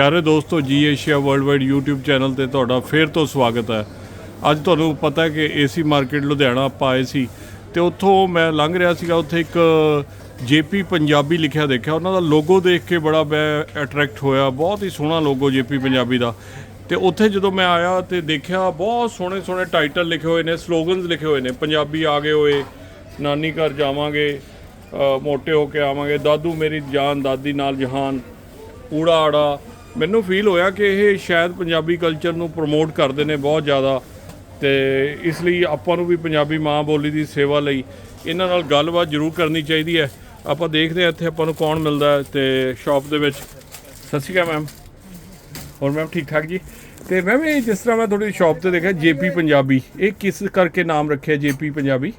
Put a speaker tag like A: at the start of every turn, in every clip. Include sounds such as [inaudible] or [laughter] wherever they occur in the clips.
A: ਪਿਆਰੇ ਦੋਸਤੋ, ਜੀ ਏਸ਼ੀਆ ਵਰਲਡ YouTube ਚੈਨਲ ਤੇ ਤੁਹਾਡਾ ਫੇਰ ਤੋਂ ਸਵਾਗਤ ਹੈ। ਅੱਜ ਤੁਹਾਨੂੰ ਪਤਾ ਹੈ ਕਿ ਏਸੀ ਮਾਰਕੀਟ ਲੁਧਿਆਣਾ ਆਪਾਂ ਆਏ ਸੀ ਤੇ ਉੱਥੋਂ ਮੈਂ ਲੰਘ ਰਿਹਾ ਸੀਗਾ, ਉੱਥੇ ਇੱਕ ਜੇਪੀ ਪੰਜਾਬੀ ਲਿਖਿਆ ਦੇਖਿਆ। ਉਹਨਾਂ ਦਾ ਲੋਗੋ ਦੇਖ ਕੇ ਬੜਾ ਮੈਂ ਅਟਰੈਕਟ ਹੋਇਆ, ਬਹੁਤ ਹੀ ਸੋਹਣਾ ਲੋਗੋ ਜੇਪੀ ਪੰਜਾਬੀ ਦਾ। ਤੇ ਉੱਥੇ ਜਦੋਂ ਮੈਂ ਆਇਆ ਤੇ ਦੇਖਿਆ, ਬਹੁਤ ਸੋਹਣੇ ਸੋਹਣੇ ਟਾਈਟਲ ਲਿਖੇ ਹੋਏ ਨੇ ਸਲੋਗਨਸ ਲਿਖੇ ਹੋਏ ਨੇ, ਪੰਜਾਬੀ ਆ ਗਏ ਹੋਏ, ਨਾਨੀ ਘਰ ਜਾਵਾਂਗੇ ਮੋਟੇ ਹੋ ਕੇ ਆਵਾਂਗੇ, ਦਾਦੂ ਮੇਰੀ ਜਾਨ, ਦਾਦੀ ਨਾਲ ਜਹਾਨ, ਊੜਾ ਆੜਾ ਮੈਨੂੰ ਫੀਲ ਹੋਇਆ ਕਿ ਇਹ ਸ਼ਾਇਦ ਪੰਜਾਬੀ ਕਲਚਰ ਨੂੰ ਪ੍ਰਮੋਟ ਕਰਦੇ ਨੇ ਬਹੁਤ ਜ਼ਿਆਦਾ ਤੇ ਇਸ ਲਈ ਆਪਾਂ ਨੂੰ ਵੀ ਪੰਜਾਬੀ ਮਾਂ ਬੋਲੀ ਦੀ ਸੇਵਾ ਲਈ ਇਹਨਾਂ ਨਾਲ ਗੱਲਬਾਤ ਜ਼ਰੂਰ ਕਰਨੀ ਚਾਹੀਦੀ ਹੈ। ਆਪਾਂ ਦੇਖਦੇ ਹਾਂ ਇੱਥੇ ਆਪਾਂ ਨੂੰ ਕੌਣ ਮਿਲਦਾ ਹੈ ਤੇ ਸ਼ਾਪ ਦੇ ਵਿੱਚ। ਸਤਿ ਸ਼੍ਰੀ ਅਕਾਲ ਮੈਮ ਹੋਰ ਮੈਮ ਠੀਕ ਠਾਕ ਜੀ? ਤੇ ਮੈਮ ਇਹ ਜਿਸ ਤਰ੍ਹਾਂ ਮੈਂ ਤੁਹਾਡੀ ਸ਼ਾਪ ਤੇ ਦੇਖਿਆ, ਜੇਪੀ ਪੰਜਾਬੀ। ਇਹ ਕਿਸ ਕਰਕੇ ਨਾਮ ਰੱਖਿਆ ਜੇਪੀ ਪੰਜਾਬੀ?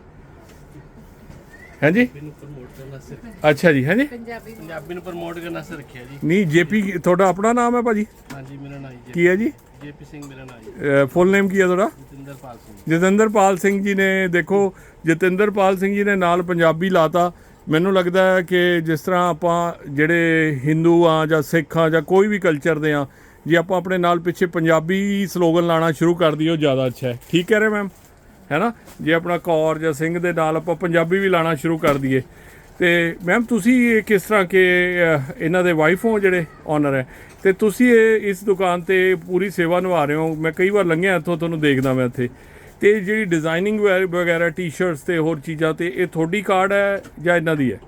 A: ਹਾਂਜੀ?
B: ਨੂੰ ਪ੍ਰਮੋਟ ਕਰਨਾ ਸਿਰ
A: ਅੱਛਾ ਜੀ ਹਾਂਜੀ?
C: ਪੰਜਾਬੀ
B: ਪੰਜਾਬੀ ਨੂੰ ਪ੍ਰਮੋਟ ਕਰਨਾ ਸਿਰ ਰੱਖਿਆ ਜੀ।
A: ਨਹੀਂ ਜੇਪੀ ਤੁਹਾਡਾ ਆਪਣਾ ਨਾਮ ਹੈ ਭਾਜੀ?
B: ਹਾਂਜੀ ਮੇਰਾ ਨਾਮ ਜੀ।
A: ਕੀ ਹੈ ਜੀ?
B: ਜੇਪੀ ਸਿੰਘ ਮੇਰਾ ਨਾਮ ਜੀ।
A: ਫੁੱਲ ਨੇਮ ਕੀ ਹੈ ਤੁਹਾਡਾ?
B: ਜਤਿੰਦਰਪਾਲ ਸਿੰਘ
A: ਜਤਿੰਦਰਪਾਲ ਸਿੰਘ ਜੀ ਨੇ ਦੇਖੋ ਜਤਿੰਦਰਪਾਲ ਸਿੰਘ ਜੀ ਨੇ ਨਾਲ ਪੰਜਾਬੀ ਲਾਤਾ। ਮੈਨੂੰ ਲੱਗਦਾ ਹੈ ਕਿ ਜਿਸ ਤਰ੍ਹਾਂ ਆਪਾਂ ਜਿਹੜੇ ਹਿੰਦੂ ਆ ਜਾਂ ਸਿੱਖ ਆ ਜਾਂ ਕੋਈ ਵੀ ਕਲਚਰ ਦੇ ਆ ਜੇ ਆਪਾਂ ਆਪਣੇ ਨਾਲ ਪਿੱਛੇ ਪੰਜਾਬੀ ਸਲੋਗਨ ਲਾਣਾ ਸ਼ੁਰੂ ਕਰ ਦਈਏ ਉਹ ਜ਼ਿਆਦਾ ਅੱਛਾ ਹੈ। ਠੀਕ ਕਹਿ ਰਹੇ ਮੈਮ ਹੈ ਨਾ ਜੇ ਆਪਣਾ ਕੌਰ ਜਾਂ ਸਿੰਘ ਦੇ ਨਾਲ ਆਪਾਂ ਪੰਜਾਬੀ ਵੀ ਲਾਣਾ ਸ਼ੁਰੂ ਕਰ ਦਈਏ। ਤੇ ਮੈਮ ਤੁਸੀਂ ਕਿਸ ਤਰ੍ਹਾਂ ਕਿ ਇਹਨਾਂ ਦੇ ਵਾਈਫ ਹੋ ਜਿਹੜੇ? ਓਨਰ ਹੈ। ਤੇ ਤੁਸੀਂ ਇਹ ਇਸ ਦੁਕਾਨ ਤੇ ਪੂਰੀ ਸੇਵਾ ਨਿਭਾ ਰਹੇ ਹੋ। ਮੈਂ ਕਈ ਵਾਰ ਲੰਘਿਆ ਇੱਥੋਂ, ਤੁਹਾਨੂੰ ਦੇਖਦਾ ਮੈਂ ਇੱਥੇ। ਤੇ ਜਿਹੜੀ ਡਿਜ਼ਾਈਨਿੰਗ ਵਗੈਰਾ ਟੀ-ਸ਼ਰਟਸ ਤੇ ਹੋਰ ਚੀਜ਼ਾਂ ਤੇ ਇਹ ਤੁਹਾਡੀ ਕਾਰਡ ਹੈ ਜਾਂ ਇਹਨਾਂ ਦੀ ਹੈ?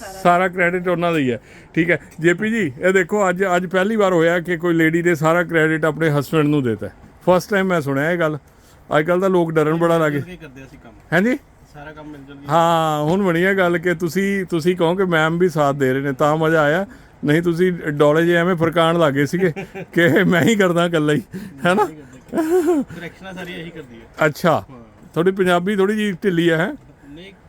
C: ਸਾਰਾ ਸਾਰਾ
A: ਕ੍ਰੈਡਿਟ ਉਹਨਾਂ ਦਾ ਹੀ ਹੈ। ਠੀਕ ਹੈ। ਜੇਪੀ ਜੀ, ਇਹ ਦੇਖੋ, ਅੱਜ ਅੱਜ ਪਹਿਲੀ ਵਾਰ ਹੋਇਆ ਕਿ ਕੋਈ ਲੇਡੀ ਨੇ ਸਾਰਾ ਕ੍ਰੈਡਿਟ ਆਪਣੇ ਹਸਬੰਡ ਨੂੰ ਦਿੱਤਾ। ਫਸਟ ਟਾਈਮ ਮੈਂ ਸੁਣਿਆ ਇਹ ਗੱਲ। ਅੱਜ ਕੱਲ ਤਾਂ ਲੋਕ ਡਰਨ ਬੜਾ ਲੱਗੇ
B: ਕੀ ਕਰਦੇ ਅਸੀਂ ਕੰਮ।
A: ਹਾਂਜੀ?
B: ਸਾਰਾ ਕੰਮ ਮਿਲ ਜੁਲ
A: ਹਾਂ ਹੁਣ ਬਣੀ ਹੈ ਗੱਲ ਕਿ ਤੁਸੀਂ ਤੁਸੀਂ ਕਹੋ ਕਿ ਮੈਮ ਵੀ ਸਾਥ ਦੇ ਰਹੇ ਨੇ ਤਾਂ ਮਜ਼ਾ ਆਇਆ। ਨਹੀਂ ਤੁਸੀਂ ਡੋਲੇ ਜੇ ਐਵੇਂ ਫਰਕਾਣ ਲੱਗੇ ਸੀਗੇ ਕਿ ਮੈਂ ਹੀ ਕਰਦਾ ਇਕੱਲਾ ਹੀ ਹੈਨਾ?
B: ਡਾਇਰੈਕਸ਼ਨਾਂ [laughs] ਸਾਰੀ ਇਹੀ ਕਰਦੀ ਹੈ
A: ਅੱਛਾ। ਤੁਹਾਡੀ ਪੰਜਾਬੀ ਥੋੜੀ ਜਿਹੀ ਢਿੱਲੀ ਹੈ ਹੈਂ?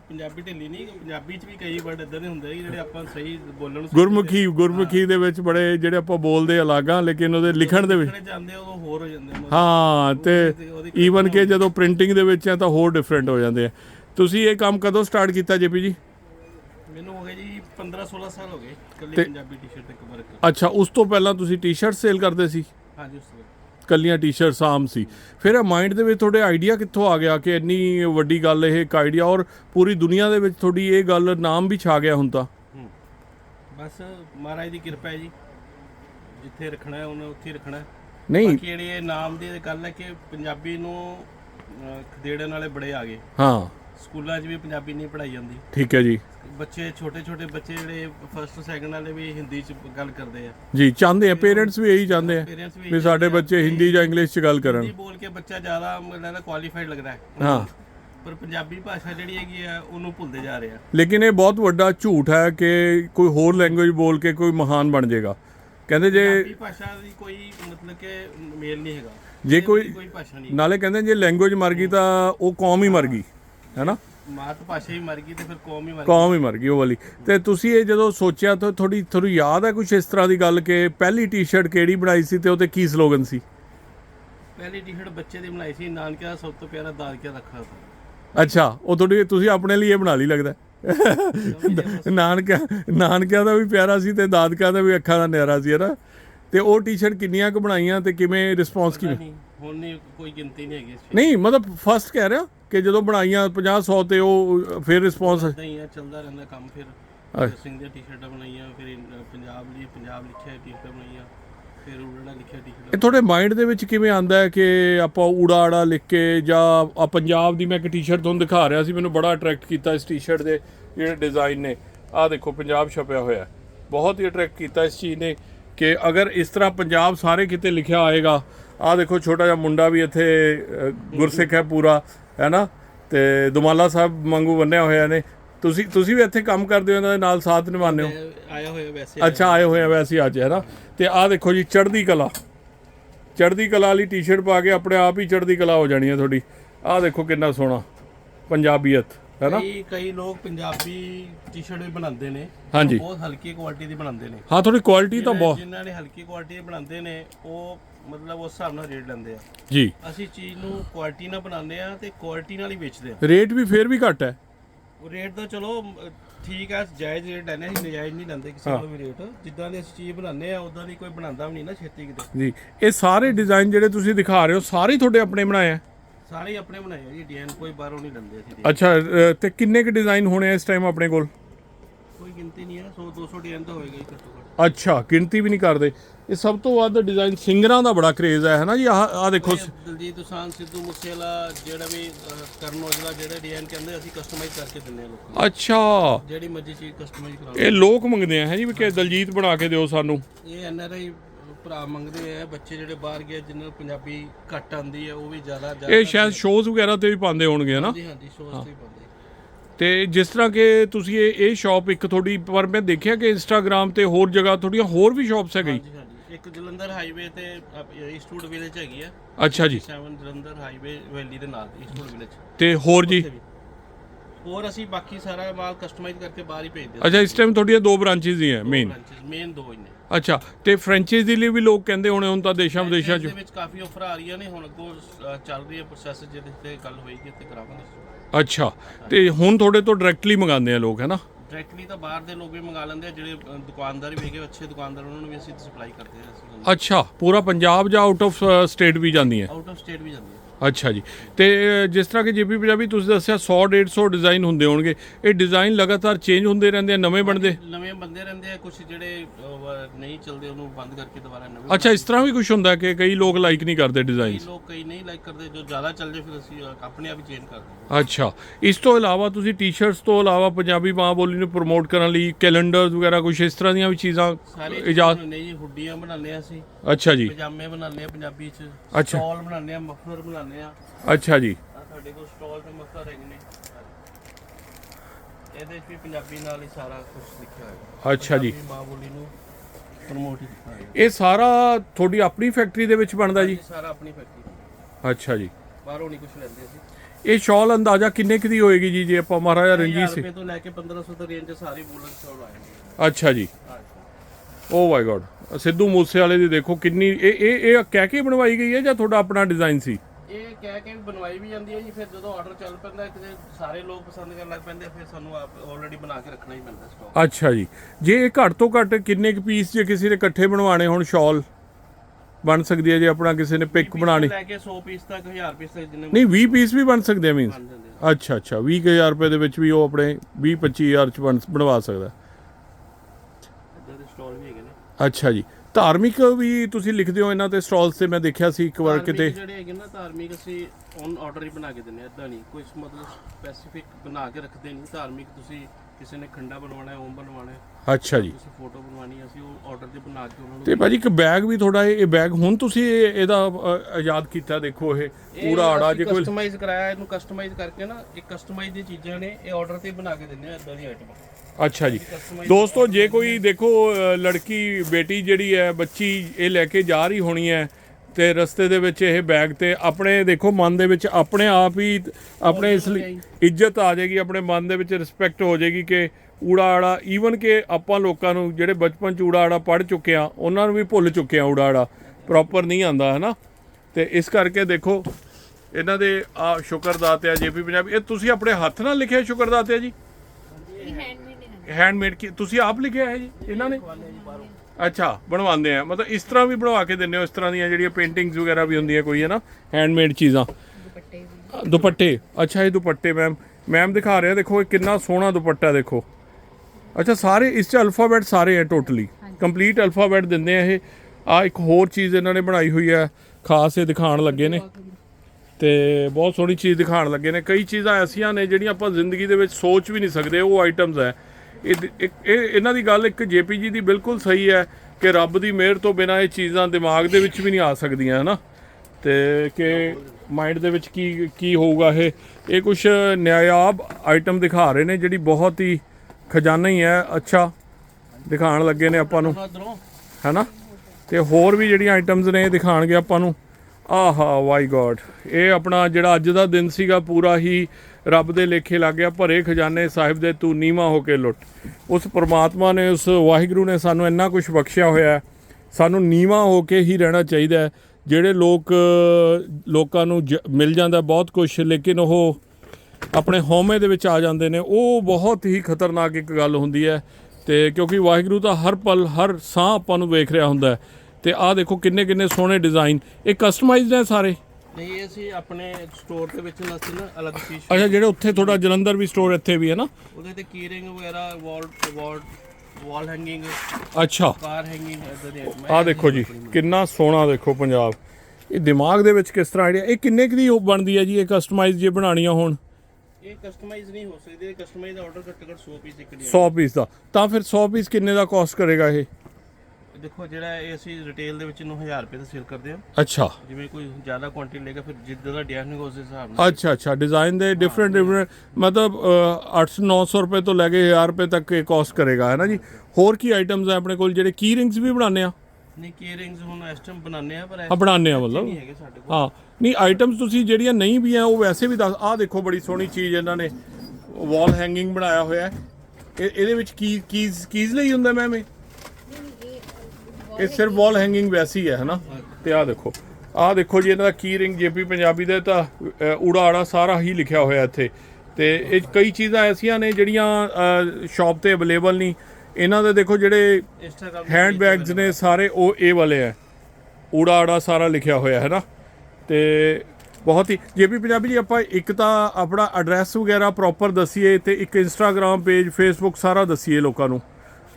B: ਪੰਜਾਬੀ ਢਿੱਲੀ ਨਹੀਂ ਪੰਜਾਬੀ 'ਚ ਵੀ ਕਈ ਵਰਡ ਇਦਾਂ ਦੇ ਹੁੰਦੇ ਆ ਜਿਹੜੇ ਆਪਾਂ ਸਹੀ ਬੋਲਣ ਨੂੰ
A: ਗੁਰਮੁਖੀ ਗੁਰਮੁਖੀ ਦੇ ਵਿੱਚ ਬੜੇ ਜਿਹੜੇ ਆਪਾਂ ਬੋਲਦੇ ਅਲੱਗਾਂ ਲੇਕਿਨ ਉਹਦੇ ਲਿਖਣ ਦੇ ਵਿੱਚ
B: ਜਿਹੜੇ ਜਾਂਦੇ ਆ, ਉਦੋਂ ਹੋਰ ਹੋ ਜਾਂਦੇ ਆ
A: ਹਾਂ ਤੇ ਈਵਨ ਕਿ ਜਦੋਂ ਪ੍ਰਿੰਟਿੰਗ ਦੇ ਵਿੱਚ ਹੈ ਤਾਂ ਹੋਰ ਡਿਫਰੈਂਟ ਹੋ ਜਾਂਦੇ ਆ। ਤੁਸੀਂ ਇਹ ਕੰਮ ਕਦੋਂ ਸਟਾਰਟ ਕੀਤਾ ਜੇਪੀ ਜੀ?
B: ਮੈਨੂੰ ਹੋ ਗਏ ਜੀ 15 16 ਸਾਲ ਹੋ ਗਏ ਇਕੱਲੀ ਪੰਜਾਬੀ ਟੀ-ਸ਼ਰਟ ਤੇ ਵਰਕ
A: ਅੱਛਾ ਉਸ ਤੋਂ ਪਹਿਲਾਂ ਤੁਸੀਂ ਟੀ-ਸ਼ਰਟ ਸੇਲ ਕਰਦੇ ਸੀ?
B: ਹਾਂਜੀ ਉਸ ਤੋਂ ਬਾਅਦ।
A: ਕੱਲੀਆਂ ਟੀ-ਸ਼ਰਟਸ ਆਮ ਸੀ। ਫਿਰ ਮਾਈਂਡ ਦੇ ਵਿੱਚ ਤੁਹਾਡੇ ਆਈਡੀਆ ਕਿੱਥੋਂ ਆ ਗਿਆ ਕਿ ਇੰਨੀ ਵੱਡੀ ਗੱਲ ਇਹ ਇੱਕ ਆਈਡੀਆ ਔਰ ਪੂਰੀ ਦੁਨੀਆ ਦੇ ਵਿੱਚ ਤੁਹਾਡੀ ਇਹ ਗੱਲ ਨਾਮ ਵੀ ਛਾ ਗਿਆ ਹੁਣ ਤਾਂ?
B: ਬਸ ਮਹਾਰਾਜ ਦੀ ਕਿਰਪਾ ਹੈ ਜੀ। ਜਿੱਥੇ ਰੱਖਣਾ ਹੈ ਉਹਨੇ ਉੱਥੇ ਰੱਖਣਾ ਹੈ।
A: ਨਹੀਂ।
B: ਬਾਕੀ ਜਿਹੜੀ ਇਹ ਨਾਮ ਦੀ ਗੱਲ ਹੈ ਕਿ ਪੰਜਾਬੀ ਨੂੰ ਖਦੇੜਨ ਵਾਲੇ ਬੜੇ ਆ ਗਏ।
A: ਹਾਂ।
B: ਸਕੂਲਾਂ 'ਚ ਵੀ ਪੰਜਾਬੀ ਨਹੀਂ ਪੜ੍ਹਾਈ ਜਾਂਦੀ।
A: ਠੀਕ ਹੈ ਜੀ।
B: ਬੱਚੇ ਛੋਟੇ ਛੋਟੇ ਬੱਚੇ ਜਿਹੜੇ ਫਸਟ ਸੈਕੰਡ ਵਾਲੇ ਵੀ ਹਿੰਦੀ 'ਚ ਗੱਲ ਕਰਦੇ ਆ।
A: ਜੀ ਚਾਹੁੰਦੇ ਆ ਪੇਰੈਂਟਸ ਵੀ ਇਹੀ ਚਾਹੁੰਦੇ ਆ
B: ਵੀ
A: ਵੀ ਸਾਡੇ ਬੱਚੇ ਹਿੰਦੀ ਜਾਂ ਇੰਗਲਿਸ਼ 'ਚ ਗੱਲ ਕਰਨ।
B: ਹਿੰਦੀ ਬੋਲ ਕੇ ਬੱਚਾ ਜ਼ਿਆਦਾ ਮੈਨੂੰ ਕੁਆਲੀਫਾਈਡ ਲੱਗਦਾ ਹੈ।
A: ਹਾਂ।
B: ਪਰ ਪੰਜਾਬੀ ਭਾਸ਼ਾ ਜਿਹੜੀ ਹੈਗੀ ਆ ਉਹਨੂੰ ਭੁੱਲਦੇ ਜਾ ਰਹੇ ਆ।
A: ਲੇਕਿਨ ਇਹ ਬਹੁਤ ਵੱਡਾ ਝੂਠ ਹੈ ਕਿ ਕੋਈ ਹੋਰ ਲੈਂਗੁਏਜ ਬੋਲ ਕੇ ਕੋਈ ਮਹਾਨ ਬਣ ਜਾਏਗਾ। ਕਹਿੰਦੇ ਜੇ
B: ਪੰਜਾਬੀ ਭਾਸ਼ਾ ਦੀ ਕੋਈ ਮਤਲਬ ਕਿ ਮੇਲ ਨਹੀਂ ਹੈਗਾ।
A: ਜੇ ਕੋਈ
B: ਕੋਈ ਭਾਸ਼ਾ ਨਹੀਂ
A: ਨਾਲੇ ਕਹਿੰਦੇ ਜੇ ਲੈਂਗੁਏਜ ਮਰ ਗਈ ਤਾਂ ਉਹ ਕੌਮ ਹੀ ਮਰ ਗਈ। ਹੈਨਾ?
B: ਮਾਤ ਭਾਸ਼ਾ ਹੀ ਮਰ ਗਈ ਤੇ ਫਿਰ ਕੌਮ ਹੀ ਮਰ ਗਈ।
A: ਕੌਮ ਹੀ ਮਰ ਗਈ ਉਹ ਵਾਲੀ। ਤੇ ਤੁਸੀਂ ਇਹ ਜਦੋਂ ਸੋਚਿਆ ਤਾਂ ਥੋੜੀ ਤੁਹਾਨੂੰ ਯਾਦ ਹੈ ਕੁਝ ਇਸ ਤਰ੍ਹਾਂ ਦੀ ਗੱਲ ਕਿ ਪਹਿਲੀ ਟੀ-ਸ਼ਰਟ ਕਿਹੜੀ ਬਣਾਈ ਸੀ ਤੇ ਉਹਤੇ ਕੀ ਸਲੋਗਨ ਸੀ?
B: ਪਹਿਲੀ ਟੀ-ਸ਼ਰਟ ਬੱਚੇ ਦੀ ਬਣਾਈ ਸੀ ਨਾਨਕਿਆ ਦਾ ਸਭ ਤੋਂ ਪਿਆਰਾ ਦਾਦਕਿਆ ਰੱਖਾ ਸੀ।
A: ਅੱਛਾ ਉਹ ਤੁਹਾਡੀ ਤੁਸੀਂ ਆਪਣੇ ਲਈ ਇਹ ਬਣਾ ਲਈ ਲੱਗਦਾ ਨਾਨਕਿਆ ਨਾਨਕਿਆ ਦਾ ਵੀ ਪਿਆਰਾ ਸੀ ਤੇ ਦਾਦਕਾ ਦਾ ਵੀ ਅੱਖਾਂ ਦਾ ਨਿਆਰਾ ਸੀ ਹੈਨਾ? ਤੇ ਉਹ ਟੀ-ਸ਼ਰਟ ਕਿੰਨੀਆਂ ਕੁ ਬਣਾਈਆਂ ਤੇ ਕਿਵੇਂ ਰਿਸਪੌਂਸ ਕਿਵੇਂ?
B: ਨਹੀਂ ਹੁਣ ਨਹੀਂ ਕੋਈ ਗਿਣਤੀ ਨਹੀਂ ਹੈਗੀ
A: ਨਹੀਂ ਮਤਲਬ ਫਸਟ ਕਹਿ ਰਿਹਾ ਕਿ ਜਦੋਂ ਬਣਾਈਆਂ 50 100 ਤੇ ਉਹ ਫਿਰ ਰਿਸਪੌਂਸ
B: ਇਦਾਂ ਹੀ ਆ ਚੱਲਦਾ ਰਹਿੰਦਾ ਕੰਮ ਫਿਰ। ਸਿੰਘ ਦੀਆਂ ਟੀ-ਸ਼ਰਟਾਂ ਬਣਾਈਆਂ ਫਿਰ ਪੰਜਾਬ ਲਈ ਪੰਜਾਬ ਲਿਖਿਆ ਟੀ-ਸ਼ਰਟਾਂ ਬਣਾਈਆਂ ਫਿਰ ਉੜੜਾ ਲਿਖਿਆ
A: ਇਹ
B: ਟੀ-ਸ਼ਰਟਾਂ
A: ਤੁਹਾਡੇ ਮਾਈਂਡ ਦੇ ਵਿੱਚ ਕਿਵੇਂ ਆਂਦਾ ਹੈ ਕਿ ਆਪਾਂ ਊੜਾ ਆੜਾ ਲਿਖ ਕੇ ਜਾਂ ਆ ਪੰਜਾਬ ਦੀ ਮੈਂ ਇੱਕ ਟੀ-ਸ਼ਰਟ ਤੁਹਾਨੂੰ ਦਿਖਾ ਰਿਹਾ ਸੀ ਮੈਨੂੰ ਬੜਾ ਅਟਰੈਕਟ ਕੀਤਾ ਇਸ ਟੀ-ਸ਼ਰਟ ਦੇ ਜਿਹੜੇ ਡਿਜ਼ਾਈਨ ਨੇ। ਆਹ ਦੇਖੋ ਪੰਜਾਬ ਛਪਿਆ ਹੋਇਆ ਹੈ। ਬਹੁਤ ਹੀ ਅਟਰੈਕਟ ਕੀਤਾ ਇਸ ਚੀਜ਼ ਨੇ ਕਿ ਅਗਰ ਇਸ ਤਰ੍ਹਾਂ ਪੰਜਾਬ ਸਾਰੇ ਕਿਤੇ ਲਿਖਿਆ ਆਏਗਾ ਆਹ ਦੇਖੋ ਛੋਟਾ ਜਿਹਾ ਮੁੰਡਾ ਵੀ ਇੱਥੇ ਅ, ਗੁਰਸਿੱਖ ਹੈ ਪੂਰਾ। ਹੈ ਨਾ ਤੇ ਦੁਮਾਲਾ ਸਾਹਿਬ ਵਾਂਗੂ ਬੰਨਿਆ ਹੋਇਆ ਨੇ। ਤੁਸੀਂ ਤੁਸੀਂ ਵੀ ਇੱਥੇ ਕੰਮ ਕਰਦੇ ਹੋ ਇਹਨਾਂ ਦੇ ਨਾਲ ਸਾਥ ਨਿਭਾਉਂਦੇ ਹੋ?
B: ਆਇਆ ਹੋਇਆ ਵੈਸੇ
A: ਅੱਛਾ ਆਏ ਹੋਏ ਆ ਵੈਸੇ ਅੱਜ ਹੈ ਨਾ ਤੇ ਆਹ ਦੇਖੋ ਜੀ ਚੜ੍ਹਦੀ ਕਲਾ। ਚੜ੍ਹਦੀ ਕਲਾ ਵਾਲੀ ਟੀ-ਸ਼ਰਟ ਪਾ ਕੇ ਆਪਣੇ ਆਪ ਹੀ ਚੜ੍ਹਦੀ ਕਲਾ ਹੋ ਜਾਣੀ ਹੈ ਤੁਹਾਡੀ। ਆਹ ਦੇਖੋ ਕਿੰਨਾ ਸੋਹਣਾ ਪੰਜਾਬੀਅਤ ਹੈ ਨਾ
B: ਕਈ ਕਈ ਲੋਕ ਪੰਜਾਬੀ ਟੀ-ਸ਼ਰਟ ਵੀ ਬਣਾਉਂਦੇ ਨੇ।
A: ਹਾਂਜੀ।
B: ਬਹੁਤ ਹਲਕੀ ਕੁਆਲਿਟੀ ਦੀ ਬਣਾਉਂਦੇ ਨੇ।
A: ਹਾਂ ਥੋੜੀ ਕੁਆਲਿਟੀ ਤਾਂ ਬਹੁਤ
B: ਜਿਨ੍ਹਾਂ ਨੇ ਹਲਕੀ ਕੁਆਲਿਟੀ ਬਣਾਉਂਦੇ ਨੇ ਉਹ ਮਤਲਬ ਉਸ ਹਿਸਾਬ ਨਾਲ ਰੇਟ ਲੈਂਦੇ ਆ।
A: ਜੀ।
B: ਅਸੀਂ ਚੀਜ਼ ਨੂੰ ਕੁਆਲਿਟੀ ਨਾਲ ਬਣਾਉਂਦੇ ਆ ਤੇ ਕੁਆਲਿਟੀ ਨਾਲ ਹੀ ਵੇਚਦੇ ਆ।
A: ਰੇਟ ਵੀ ਫੇਰ ਵੀ ਘੱਟ ਹੈ।
B: ਉਹ ਰੇਟ ਤਾਂ ਚਲੋ ਠੀਕ ਆ ਜਾਇਜ਼ ਰੇਟ ਲੈਣੇ ਅਸੀਂ ਨਜਾਇਜ਼ ਨਹੀਂ ਲੈਂਦੇ ਕਿਸੇ
A: ਹਾਂ।
B: ਕੋਲ ਵੀ ਰੇਟ। ਜਿੱਦਾਂ ਦੀ ਅਸੀਂ ਚੀਜ਼ ਬਣਾਉਂਦੇ ਆ ਉਦਾਂ ਦੀ ਕੋਈ ਬਣਾਉਂਦਾ ਵੀ ਨਹੀਂ ਨਾ ਛੇਤੀ ਕਿਤੇ।
A: ਜੀ ਇਹ ਸਾਰੇ ਡਿਜ਼ਾਈਨ ਜਿਹੜੇ ਤੁਸੀਂ ਦਿਖਾ ਰਹੇ ਹੋ ਸਾਰੇ ਹੀ ਤੁਹਾਡੇ ਆਪਣੇ ਬਣਾਏ ਆ?
B: ਸਾਰੇ ਹੀ ਆਪਣੇ ਬਣਾਏ ਆ ਜੀ ਡਿਜ਼ਾਈਨ ਕੋਈ ਬਾਹਰੋਂ ਨਹੀਂ ਲੈਂਦੇ ਅਸੀਂ
A: ਅੱਛਾ ਅ, ਤੇ ਕਿੰਨੇ ਕੁ ਡਿਜ਼ਾਈਨ ਹੋਣੇ ਆ ਇਸ ਟਾਈਮ ਆਪਣੇ ਕੋਲ?
B: ਕੋਈ ਗਿਣਤੀ ਨਹੀਂ ਹੈ 100 200 ਡਿਜ਼ਾਈਨ ਤਾਂ ਹੋਏਗਾ ਹੀ ਘੱਟੋ ਘੱਟ।
A: ਅੱਛਾ ਗਿਣਤੀ ਵੀ ਨਹੀਂ ਕਰਦੇ। ਇਹ ਸਭ ਤੋਂ ਵੱਧ ਡਿਜ਼ਾਈਨ ਸਿੰਗਰਾਂ ਦਾ ਬੜਾ ਕਰੇਜ਼ ਹੈ ਹੈ ਨਾ ਜੀ? ਆਹ ਆਹ ਦੇਖੋ
B: ਦਲਜੀਤ ਦੋਸਾਂਝ ਸਿੱਧੂ ਮੂਸੇਵਾਲਾ ਜਿਹੜਾ ਵੀ ਕਰਨ ਔਜਲਾ ਜਿਹੜੇ ਡਿਜ਼ਾਈਨ ਕਹਿੰਦੇ ਅਸੀਂ ਕਸਟਮਾਈਜ਼ ਕਰਕੇ ਦਿੰਦੇ ਆ ਲੋਕਾਂ
A: ਅੱਛਾ।
B: ਜਿਹੜੀ ਮਰਜ਼ੀ ਚੀਜ਼ ਕਸਟਮਾਈਜ਼ ਕਰਾ
A: ਇਹ ਲੋਕ ਮੰਗਦੇ ਆ ਹੈ ਜੀ ਵੀ ਕਿ ਦਲਜੀਤ ਬਣਾ ਕੇ ਦਿਓ ਸਾਨੂੰ।
B: ਇਹ ਐਨ ਆਰ ਆਈ ਭਰਾ ਮੰਗਦੇ ਆ ਬੱਚੇ ਜਿਹੜੇ ਬਾਹਰ ਗਏ ਜਿਨ੍ਹਾਂ ਨੂੰ ਪੰਜਾਬੀ ਘੱਟ ਆਉਂਦੀ ਹੈ ਉਹ ਵੀ ਜ਼ਿਆਦਾ
A: ਇਹ ਸ਼ਾਇਦ ਸ਼ੋਜ਼ ਵਗੈਰਾ ਤੇ ਵੀ ਪਾਉਂਦੇ ਹੋਣਗੇ ਨਾ
B: ਜੀ ਹਾਂਜੀ ਸ਼ੋਜ਼ ਤੇ ਹੀ ਪਾਉਂਦੇ
A: ਤੇ ਜਿਸ ਤਰ੍ਹਾਂ ਕਿ ਤੁਸੀਂ ਇਹ ਇਹ ਸ਼ਾਪ ਇੱਕ ਤੁਹਾਡੀ ਪਰ ਮੈਂ ਦੇਖਿਆ ਕਿ ਇੰਸਟਾਗ੍ਰam ਤੇ ਹੋਰ ਜਗ੍ਹਾ ਤੁਹਾਡੀਆਂ ਹੋਰ ਵੀ ਸ਼ਾਪਸ ਹੈਗੀ
B: ਹਾਂਜੀ ਹਾਂਜੀ। ਇੱਕ ਜਲੰਧਰ ਹਾਈਵੇ ਤੇ ਈਸਟਵੁੱਡ ਵਿਲੇਜ ਹੈਗੀ ਆ।
A: ਅੱਛਾ ਜੀ।
B: 7 ਜਲੰਧਰ ਹਾਈਵੇ ਵੈਲੀ ਦੇ ਨਾਲ ਈਸਟਵੁੱਡ ਵਿਲੇਜ
A: ਤੇ ਹੋਰ ਜੀ?
B: ਹੋਰ ਅਸੀਂ ਬਾਕੀ ਸਾਰਾ ਮਾਲ ਕਸਟਮਾਈਜ਼ ਕਰਕੇ ਬਾਹਰ ਹੀ ਭੇਜਦੇ
A: ਅੱਛਾ ਇਸ ਟਾਈਮ ਤੁਹਾਡੀਆਂ ਦੋ ਬ੍ਰਾਂਚੇਸ ਹੀ ਹੈ ਮੇਨ
B: ਮੇਨ ਦੋ ਹੀ ਨੇ।
A: ਅੱਛਾ ਤੇ ਫਰੈਂਚਾਈਜ਼ੀ ਲਈ ਵੀ ਲੋਕ ਕਹਿੰਦੇ ਹੋਣੇ ਹੁਣ ਤਾਂ ਦੇਸ਼ਾਂ ਵਿਦੇਸ਼ਾਂ 'ਚ
B: ਦੇ ਵਿੱਚ ਕਾਫੀ ਆਫਰ ਆ ਰਹੀਆਂ ਨੇ ਹੁਣ ਅੱਗੋਂ ਅ, ਚੱਲ ਰਹੀ ਹੈ ਪ੍ਰੋਸੈਸ ਜਿਹਦੇ ਤੇ ਗੱਲ ਹੋਏਗੀ ਤੇ ਕਰਾਵਾਂਗੇ
A: ਅੱਛਾ ਤੇ ਹੁਣ ਤੁਹਾਡੇ ਤੋਂ ਡਾਇਰੈਕਟਲੀ ਮੰਗਾਉਂਦੇ ਆ ਲੋਕ ਹੈ ਨਾ
B: ਡਾਇਰੈਕਟਲੀ ਤਾਂ ਬਾਹਰ ਦੇ ਲੋਕ ਵੀ ਮੰਗਾ ਲੈਂਦੇ ਆ ਜਿਹੜੇ ਅ, ਦੁਕਾਨਦਾਰ ਵੀ ਹੈਗੇ ਅੱਛੇ ਦੁਕਾਨਦਾਰ ਉਹਨਾਂ ਨੂੰ ਵੀ ਅਸੀਂ ਸਪਲਾਈ ਕਰਦੇ ਹਾਂ
A: ਅੱਛਾ ਪੂਰਾ ਪੰਜਾਬ ਜਾਂ ਆਊਟ ਆਫ ਸਟੇਟ ਵੀ ਜਾਂਦੀਆਂ?
B: ਆਊਟ ਆਫ ਸਟੇਟ ਵੀ ਜਾਂਦੀ ਹੈ
A: ਅੱਛਾ ਜੀ। ਤੇ ਜਿਸ ਤਰ੍ਹਾਂ ਕਿ ਜੀਪੀ ਪੰਜਾਬੀ ਤੁਸੀਂ ਦੱਸਿਆ 100 150 ਡਿਜ਼ਾਈਨ ਹੁੰਦੇ ਹੋਣਗੇ। ਇਹ ਡਿਜ਼ਾਈਨ ਲਗਾਤਾਰ ਚੇਂਜ ਹੁੰਦੇ ਰਹਿੰਦੇ ਆ ਨਵੇਂ ਬਣਦੇ?
B: ਨਵੇਂ ਬੰਦੇ ਰਹਿੰਦੇ ਆ ਕੁਝ ਜਿਹੜੇ ਨਹੀਂ ਚੱਲਦੇ ਉਹਨੂੰ ਬੰਦ ਕਰਕੇ ਦੁਬਾਰਾ ਨਵੇਂ
A: ਅੱਛਾ ਇਸ ਤਰ੍ਹਾਂ ਵੀ ਕੁਝ ਹੁੰਦਾ ਕਿ ਕਈ ਲੋਕ ਲਾਈਕ ਨਹੀਂ ਕਰਦੇ
B: ਕਈ
A: ਡਿਜ਼ਾਈਨ
B: ਲੋਕ ਕਈ ਨਹੀਂ ਲਾਈਕ ਕਰਦੇ ਜੋ ਜ਼ਿਆਦਾ ਚੱਲ ਜੇ ਫਿਰ ਅਸੀਂ ਆਪਣੇ ਆਪ ਹੀ ਚੇਂਜ ਕਰ ਦਿੰਦੇ ਹਾਂ।
A: ਅੱਛਾ। ਇਸ ਤੋਂ ਇਲਾਵਾ ਤੁਸੀਂ ਟੀ-ਸ਼ਰਟਸ ਤੋਂ ਇਲਾਵਾ ਪੰਜਾਬੀ ਮਾਂ ਬੋਲੀ ਨੂੰ ਪ੍ਰਮੋਟ ਕਰਨ ਲਈ ਕੈਲੰਡਰਸ ਵਗੈਰਾ ਕੁਝ ਇਸ ਤਰ੍ਹਾਂ ਦੀਆਂ ਵੀ ਚੀਜ਼ਾਂ
B: ਸਾਰੇ
A: ਇਜਾਜ਼ਤ
B: ਜੀ ਹੁੱਡੀਆਂ ਬਣਾਉਂਦੇ ਆ ਅਸੀਂ।
A: ਅੱਛਾ ਜੀ।
B: ਪਜਾਮੇ ਬਣਾਉਂਦੇ ਆ ਪੰਜਾਬੀ ਚ
A: ਅੱਛਾ।
B: ਸਟਾਲ ਬਣਾਉਂਦੇ ਆ ਮਫਲਰ ਬਣਾਉਂਦੇ ਆ।
A: ਅੱਛਾ ਜੀ।
B: ਸਾਡੇ ਕੋਲ ਸਟਾਲ ਤੇ ਮਫਲਰ ਹੈਗੇ ਨੇ। ਇਹਦੇ ਵਿੱਚ ਵੀ ਪੰਜਾਬੀ ਨਾਲ ਹੀ ਸਾਰਾ ਕੁਝ ਲਿਖਿਆ ਹੋਇਆ।
A: ਅੱਛਾ ਜੀ।
B: ਮਾਂ ਬੋਲੀ ਨੂੰ ਪ੍ਰਮੋਟ ਕੀਤਾ ਹੋਇਆ।
A: ਇਹ ਸਾਰਾ ਤੁਹਾਡੀ ਆਪਣੀ ਫੈਕਟਰੀ ਦੇ ਵਿੱਚ ਬਣਦਾ ਜੀ?
B: ਸਾਰਾ ਆਪਣੀ ਫੈਕਟਰੀ
A: ਅੱਛਾ ਜੀ।
B: ਬਾਹਰੋਂ ਨਹੀਂ ਕੁਝ ਲੈਂਦੇ ਅਸੀਂ।
A: ਇਹ ਸ਼ਾਲ ਅੰਦਾਜ਼ਾ ਕਿੰਨੇ ਕੁ ਦੀ ਹੋਏਗੀ ਜੀ ਜੇ ਆਪਾਂ ਮਹਾਰਾਜਾ ਰਣਜੀਤ
B: 1000
A: ਸਿੰਘ?
B: ਤੋਂ ਲੈ ਕੇ 1500 ਤੱਕ ਰੇਂਜ ਚ ਸਾਰੀ ਬੁਲਟ ਸਟਾਲ ਆਏ ਨੇ
A: ਅੱਛਾ ਜੀ। Oh my god Sidhu Moose ਵਾਲੇ ਦੀ ਦੇਖੋ ਕਿੰਨੀ ਇਹ ਇਹ ਇਹ ਕਹਿ ਕੇ ਬਣਵਾਈ ਗਈ ਹੈ ਜਾਂ ਤੁਹਾਡਾ ਆਪਣਾ ਡਿਜ਼ਾਈਨ ਸੀ?
B: ਇਹ ਕਹਿ ਕੇ ਵੀ ਬਣਵਾਈ ਵੀ ਜਾਂਦੀ ਹੈ ਜੀ ਫਿਰ ਜਦੋਂ ਆਰਡਰ ਚੱਲ ਪੈਂਦਾ ਕਿਤੇ ਸਾਰੇ ਲੋਕ ਪਸੰਦ ਕਰਨ ਲੱਗ ਪੈਂਦੇ ਫਿਰ ਸਾਨੂੰ ਆਲਰੇਡੀ ਬਣਾ ਕੇ ਰੱਖਣਾ ਹੀ ਪੈਂਦਾ ਸਟਾਕ
A: ਅੱਛਾ ਜੀ। ਜੇ ਇਹ ਘੱਟ ਤੋਂ ਘੱਟ ਕਿੰਨੇ ਕੁ ਪੀਸ ਜੇ ਕਿਸੇ ਨੇ ਇਕੱਠੇ ਬਣਵਾਣੇ ਹੁਣ ਸ਼ਾਲ? ਬਣ ਸਕਦੀ ਹੈ ਜੇ ਆਪਣਾ ਕਿਸੇ ਨੇ ਪਿਕ ਬਣਾਣੀ
B: ਲੈ ਕੇ 100 ਪੀਸ ਤੱਕ 1000 ਪੀਸ ਤੱਕ ਜਿੰਨੇ
A: ਨਹੀਂ 20 ਪੀਸ ਵੀ ਬਣ ਸਕਦੇ ਆ ਮੀਨਸ
B: ਬਣ ਜਾਂਦੇ ਆ।
A: ਅੱਛਾ ਅੱਛਾ। 20000 ਰੁਪਏ ਦੇ ਵਿੱਚ ਵੀ ਉਹ ਆਪਣੇ 20 25000 ਚ ਬਣ ਬਣਵਾ ਸਕਦਾ।
B: ਇੱਦਾਂ ਦੇ ਸਟਾਲ ਵੀ ਹੈਗੇ ਨੇ।
A: ਅੱਛਾ ਜੀ। ਧਾਰਮਿਕ ਵੀ ਤੁਸੀਂ ਲਿਖਦੇ ਹੋ ਇਹਨਾਂ ਤੇ ਸਟਾਲਸ ਤੇ ਮੈਂ ਦੇਖਿਆ ਸੀ ਇੱਕ ਵਾਰ ਕਿਤੇ।
B: ਜਿਹੜੇ ਹੈਗੇ ਨਾ ਧਾਰਮਿਕ ਅਸੀਂ ਔਨ ਆਰਡਰ ਹੀ ਬਣਾ ਕੇ ਦਿੰਦੇ ਆ ਇਦਾਂ ਨਹੀਂ। ਕੋਈ ਮਤਲਬ ਸਪੈਸੀਫਿਕ ਬਣਾ ਕੇ ਰੱਖਦੇ ਨਹੀਂ। ਧਾਰਮਿਕ ਤੁਸੀਂ ਕਿਸੇ ਨੇ ਖੰਡਾ ਬਣਵਾਉਣਾ ਹੈ ਓਮ ਬਣਵਾਉਣਾ ਹੈ।
A: ਅੱਛਾ ਜੀ।
B: ਤੁਸੀਂ ਫੋਟੋ ਬਣਵਾਉਣੀ ਹੈ ਅਸੀਂ ਉਹ ਆਰਡਰ ਤੇ ਬਣਾ ਕੇ ਉਹਨਾਂ ਨੂੰ
A: ਤੇ ਭਾਜੀ ਇੱਕ ਬੈਗ ਵੀ ਤੁਹਾਡਾ ਇਹ ਇਹ ਬੈਗ ਹੁਣ ਤੁਸੀਂ ਇਹ- ਇਹਦਾ ਅ, ਆਜ਼ਾਦ ਕੀਤਾ ਦੇਖੋ ਇਹ ਪੂਰਾ ਆੜਾ ਜੇ ਕੋਈ
B: ਕਸਟਮਾਈਜ਼ ਕਰਾਇਆ ਇਹਨੂੰ ਕਸਟਮਾਈਜ਼ ਕਰਕੇ ਨਾ ਇਹ ਕਸਟਮਾਈਜ਼ ਦੀਆਂ ਚੀਜ਼ਾਂ ਨੇ ਇਹ ਆਰਡਰ ਤੇ ਬਣਾ ਕੇ ਦਿੰਦੇ ਆ ਇਦਾਂ ਦੀ ਆਈਟਮ
A: ਅੱਛਾ ਜੀ। ਦੋਸਤੋ, ਜੇ ਕੋਈ ਦੇਖੋ ਲੜਕੀ, ਬੇਟੀ ਜਿਹੜੀ ਹੈ, ਬੱਚੀ ਇਹ ਲੈ ਕੇ ਜਾ ਰਹੀ ਹੋਣੀ ਹੈ ਤੇ ਰਸਤੇ ਦੇ ਵਿੱਚ ਇਹ ਬੈਗ ਤੇ ਆਪਣੇ, ਦੇਖੋ, ਮਨ ਦੇ ਵਿੱਚ ਆਪਣੇ ਆਪ ਹੀ, ਆਪਣੇ ਇਸ ਲਈ ਇੱਜ਼ਤ ਆ ਜਾਏਗੀ, ਆਪਣੇ ਮਨ ਦੇ ਵਿੱਚ ਰਿਸਪੈਕਟ ਹੋ ਜਾਏਗੀ ਕਿ ਊੜਾ ਆੜਾ ਈਵਨ ਕਿ ਆਪਾਂ ਲੋਕਾਂ ਨੂੰ ਜਿਹੜੇ ਬਚਪਨ ਚ ਊੜਾ ਆੜਾ ਪੜ ਚੁੱਕੇ ਆ ਉਹਨਾਂ ਨੂੰ ਵੀ ਭੁੱਲ ਚੁੱਕੇ ਆ ਊੜਾ ਆੜਾ ਪ੍ਰੋਪਰ ਨਹੀਂ ਆਂਦਾ ਹੈ ਨਾ ਤੇ ਇਸ ਕਰਕੇ ਦੇਖੋ, ਇਹਨਾਂ ਦੇ ਆ ਸ਼ੁਕਰਦਾਤੇ ਆ ਜੇਪੀ ਪੰਜਾਬੀ ਇਹ ਤੁਸੀਂ ਆਪਣੇ ਹੱਥ ਨਾਲ ਲਿਖਿਆ ਸ਼ੁਕਰਦਾਤੇ ਆ ਜੀ?
C: ਇਹ ਹੈਂਡਮੇਡ
A: ਹੈਂਡਮੇਡ ਕੀ ਤੁਸੀਂ ਆਪ ਲਿਖਿਆ ਹੈ ਜੀ ਇਹਨਾਂ ਨੇ? ਅੱਛਾ ਬਣਵਾਉਂਦੇ ਆ। ਮਤਲਬ ਇਸ ਤਰ੍ਹਾਂ ਵੀ ਬਣਵਾ ਕੇ ਦਿੰਦੇ ਹੋ ਇਸ ਤਰ੍ਹਾਂ ਦੀਆਂ ਜਿਹੜੀਆਂ ਪੇਂਟਿੰਗਸ ਵਗੈਰਾ ਵੀ ਹੁੰਦੀਆਂ ਕੋਈ ਹੈ ਨਾ? ਹੈਂਡਮੇਡ ਚੀਜ਼ਾਂ।
C: ਦੁਪੱਟੇ ਵੀ।
A: ਅ, ਦੁਪੱਟੇ। ਅੱਛਾ ਇਹ ਦੁਪੱਟੇ ਮੈਮ ਮੈਮ ਦਿਖਾ ਰਿਹਾ ਦੇਖੋ ਇਹ ਕਿੰਨਾ ਸੋਹਣਾ ਦੁਪੱਟਾ ਦੇਖੋ। ਅੱਛਾ ਸਾਰੇ ਇਸ ਚ ਅਲਫਾਬੈਟ ਸਾਰੇ ਹੈ ਟੋਟਲੀ ਕੰਪਲੀਟ ਅਲਫਾਬੈਟ ਦਿੰਦੇ ਆ ਇਹ। ਆ ਇੱਕ ਹੋਰ ਚੀਜ਼ ਇਹਨਾਂ ਨੇ ਬਣਾਈ ਹੋਈ ਹੈ ਖਾਸ ਇਹ ਦਿਖਾਉਣ ਲੱਗੇ ਨੇ। ਤੇ ਬਹੁਤ ਸੋਹਣੀ ਚੀਜ਼ ਦਿਖਾਉਣ ਲੱਗੇ ਨੇ। ਕਈ ਚੀਜ਼ਾਂ ਐਸੀਆਂ ਨੇ ਜਿਹੜੀਆਂ ਆਪਾਂ ਜ਼ਿੰਦਗੀ ਦੇ ਵਿੱਚ ਸੋਚ ਵੀ ਨਹੀਂ ਸਕਦੇ ਉਹ ਆਈਟਮਸ ਹੈ। ਇਹ ਇੱਕ- ਇਹ ਇਹਨਾਂ ਦੀ ਗੱਲ ਇੱਕ ਜੇਪੀਜੀ ਦੀ ਬਿਲਕੁਲ ਸਹੀ ਹੈ ਕਿ ਰੱਬ ਦੀ ਮਿਹਰ ਤੋਂ ਬਿਨਾ ਇਹ ਚੀਜ਼ਾਂ ਦਿਮਾਗ ਦੇ ਵਿੱਚ ਵੀ ਨਹੀਂ ਆ ਸਕਦੀਆਂ, ਹਨਾ? ਤੇ ਕਿ ਮਾਈਂਡ ਦੇ ਵਿੱਚ ਕੀ ਕੀ ਹੋਊਗਾ ਇਹ? ਇਹ ਕੁਝ ਨਿਆਇਆਬ ਆਈਟਮ ਦਿਖਾ ਰਹੇ ਨੇ ਜਿਹੜੀ ਬਹੁਤ ਹੀ ਖਜ਼ਾਨਾ ਹੀ ਹੈ, ਅੱਛਾ। ਦਿਖਾਉਣ ਲੱਗੇ ਨੇ ਆਪਾਂ ਨੂੰ
B: ਉਧਰੋਂ
A: ਹੈਨਾ? ਤੇ ਹੋਰ ਵੀ ਜਿਹੜੀਆਂ ਆਈਟਮਸ ਨੇ ਇਹ ਦਿਖਾਣਗੇ ਆਪਾਂ ਨੂੰ। ਆਹਾ, ਵਾਈ ਗॉड ਇਹ ਆਪਣਾ ਜਿਹੜਾ ਅੱਜ ਦਾ ਦਿਨ ਸੀਗਾ, ਪੂਰਾ ਹੀ ਰੱਬ ਦੇ ਲੇਖੇ ਲੱਗ ਗਿਆ, ਭਰੇ ਖਜ਼ਾਨੇ ਸਾਹਿਬ ਦੇ ਤੂੰ ਨੀਵਾ ਹੋ ਕੇ ਲੁੱਟ। ਉਸ ਪ੍ਰਮਾਤਮਾ ਨੇ, ਉਸ ਵਾਹਿਗੁਰੂ ਨੇ ਸਾਨੂੰ ਇੰਨਾ ਕੁਝ ਬਖਸ਼ਿਆ ਹੋਇਆ ਸਾਨੂੰ ਨੀਵਾ ਹੋ ਕੇ ਹੀ ਰਹਿਣਾ ਚਾਹੀਦਾ ਹੈ। ਜਿਹੜੇ ਲੋਕ, ਲੋਕਾਂ ਨੂੰ ਜ- ਮਿਲ ਜਾਂਦਾ ਬਹੁਤ ਕੁਝ ਲੇਕਿਨ ਉਹ ਆਪਣੇ ਹਉਮੈ ਦੇ ਵਿੱਚ ਆ ਜਾਂਦੇ ਨੇ। ਉਹ ਬਹੁਤ ਹੀ ਖਤਰਨਾਕ ਇੱਕ ਗੱਲ ਹੁੰਦੀ ਹੈ ਤੇ ਕਿਉਂਕਿ ਵਾਹਿਗੁਰੂ ਤਾਂ ਹਰ ਪਲ, ਹਰ ਸਾਹ ਆਪਾਂ ਨੂੰ ਵੇਖ ਰਿਹਾ ਹੁੰਦਾ ਹੈ। ਤੇ ਆਹ ਦੇਖੋ ਕਿੰਨੇ ਕਿੰਨੇ ਸੋਹਣੇ ਡਿਜ਼ਾਈਨ ਇਹ ਕਸਟਮਾਈਜ਼ਡ ਹੈ ਸਾਰੇ।
B: ਨਹੀਂ ਅਸੀਂ ਆਪਣੇ ਸਟੋਰ ਦੇ ਵਿੱਚ ਨਾ ਅਸੀਂ ਨਾ ਅਲੱਗ ਚੀਜ਼
A: ਅੱਛਾ ਜਿਹੜੇ ਉੱਥੇ ਤੁਹਾਡਾ ਜਲੰਧਰ ਵੀ ਸਟੋਰ ਇੱਥੇ ਵੀ ਹੈ ਨਾ?
B: ਉਹਦੇ ਤੇ ਕੀਰਿੰਗ ਵਗੈਰਾ ਵਾਲ ਵਾਲ ਵਾਲ ਹੈਂਗਿੰਗ
A: ਅੱਛਾ।
B: ਕਾਰ ਹੈਂਗਿੰਗ ਇਦਾਂ ਦੇ
A: ਆਹ ਦੇਖੋ ਜੀ ਕਿੰਨਾ ਸੋਹਣਾ ਦੇਖੋ ਪੰਜਾਬ। ਇਹ ਦਿਮਾਗ ਦੇ ਵਿੱਚ ਕਿਸ ਤਰ੍ਹਾਂ ਆਈਡੀਆ ਇਹ ਕਿੰਨੇ ਕੁ ਦੀ ਬਣਦੀ ਹੈ ਜੀ ਇਹ ਕਸਟਮਾਈਜ਼ ਜੇ ਬਣਾਉਣੀਆਂ ਹੋਣ?
B: ਇਹ ਕਸਟਮਾਈਜ਼ ਨਹੀਂ ਹੋ ਸਕਦੀ ਕਸਟਮਾਈਜ਼ ਦਾ ਆਰਡਰ ਘੱਟੋ ਘੱਟ 100 ਪੀਸ ਇੱਕ ਦੀ
A: 100 ਪੀਸ ਦਾ। ਤਾਂ ਫਿਰ 100 ਪੀਸ ਕਿੰਨੇ ਦਾ ਕਾਸਟ ਕਰੇਗਾ ਇਹ?
B: ਦੇਖੋ ਜਿਹੜਾ ਇਹ ਅਸੀਂ ਰਿਟੇਲ ਦੇ ਵਿੱਚ ਇਹਨੂੰ 1000 ਰੁਪਏ ਦਾ ਸੇਲ ਕਰਦੇ ਹਾਂ।
A: ਅੱਛਾ।
B: ਜਿਵੇਂ ਕੋਈ ਜ਼ਿਆਦਾ ਕੁਆਂਟੀਟੀ ਲੇਗਾ ਫਿਰ ਜਿੱਦਾਂ ਦਾ ਡਿਜ਼ਾਈਨ ਉਸ ਹਿਸਾਬ ਨਾਲ।
A: ਅੱਛਾ ਅੱਛਾ। ਡਿਜ਼ਾਈਨ ਦੇ ਡਿਫਰੈਂਟ ਡਿਫਰੈਂਟ ਮਤਲਬ 800 900 ਰੁਪਏ ਤੋਂ ਲੈ ਕੇ 1000 ਰੁਪਏ ਤੱਕ ਇਹ ਕਾਸਟ ਕਰੇਗਾ ਹੈ ਨਾ ਜੀ? ਹੋਰ ਕੀ ਆਈਟਮਸ ਹੈ ਆਪਣੇ ਕੋਲ ਜਿਹੜੇ ਕੀ ਰਿੰਗਸ ਵੀ ਬਣਾਉਂਦੇ ਆ?
B: ਨਹੀਂ ਕੀ ਰਿੰਗਸ ਹੁਣ ਇਸ ਟਾਈਮ ਬਣਾਉਂਦੇ ਆ ਪਰ
A: ਆ ਬਣਾਉਂਦੇ ਆ ਮਤਲਬ।
B: ਨਹੀਂ ਹੈਗੇ ਸਾਡੇ ਕੋਲ।
A: ਹਾਂ। ਨਹੀਂ ਆਈਟਮਸ ਤੁਸੀਂ ਜਿਹੜੀਆਂ ਨਹੀਂ ਵੀ ਆ ਉਹ ਵੈਸੇ ਵੀ ਦੱਸ ਆਹ ਦੇਖੋ ਬੜੀ ਸੋਹਣੀ ਚੀਜ਼ ਇਹਨਾਂ ਨੇ ਵਾਲ ਹੈਂਗਿੰਗ ਬਣਾਇਆ ਹੋਇਆ ਹੈ। ਇਹ ਇਹਦੇ ਵਿੱਚ ਕੀ ਕੀਜ਼ ਕੀਜ਼ ਲਈ ਹੁੰਦਾ ਮੈਮ ਇਹ? ਇਹ ਸਿਰਫ ਵਾਲ ਹੈਂਗਿੰਗ ਵੈਸੀ ਹੈ ਹਨਾ? ਤੇ ਆਹ ਦੇਖੋ। ਆਹ ਦੇਖੋ ਜੀ ਇਹਨਾਂ ਦਾ ਕੀ ਰਿੰਗ ਜੇਪੀ ਪੰਜਾਬੀ ਦਾ ਤਾਂ ਅ, ਊੜਾ ਆੜਾ ਸਾਰਾ ਹੀ ਲਿਖਿਆ ਹੋਇਆ ਇੱਥੇ। ਤੇ ਇਹ ਕਈ ਚੀਜ਼ਾਂ ਐਸੀਆਂ ਨੇ ਜਿਹੜੀਆਂ ਸ਼ਾਪ ਤੇ ਅਵੇਲੇਬਲ ਨਹੀਂ। ਇਹਨਾਂ ਦੇ ਦੇਖੋ ਜਿਹੜੇ ਹੈਂਡ ਬੈਗਸ ਨੇ ਸਾਰੇ ਉਹ ਇਹ ਵਾਲੇ ਆ ਊੜਾ ਆੜਾ ਸਾਰਾ ਲਿਖਿਆ ਹੋਇਆ ਹੈ ਨਾ ਤੇ ਬਹੁਤ ਹੀ ਜੇਪੀ ਪੰਜਾਬੀ ਜੀ ਆਪਾਂ ਇੱਕ ਤਾਂ ਆਪਣਾ ਐਡਰੈਸ ਵਗੈਰਾ ਪ੍ਰੋਪਰ ਦਸੀਏ ਤੇ ਇੱਕ ਇੰਸਟਾਗ੍ਰam ਪੇਜ ਫੇਸਬੁੱਕ ਸਾਰਾ ਦਸੀਏ ਲੋਕਾਂ ਨੂੰ।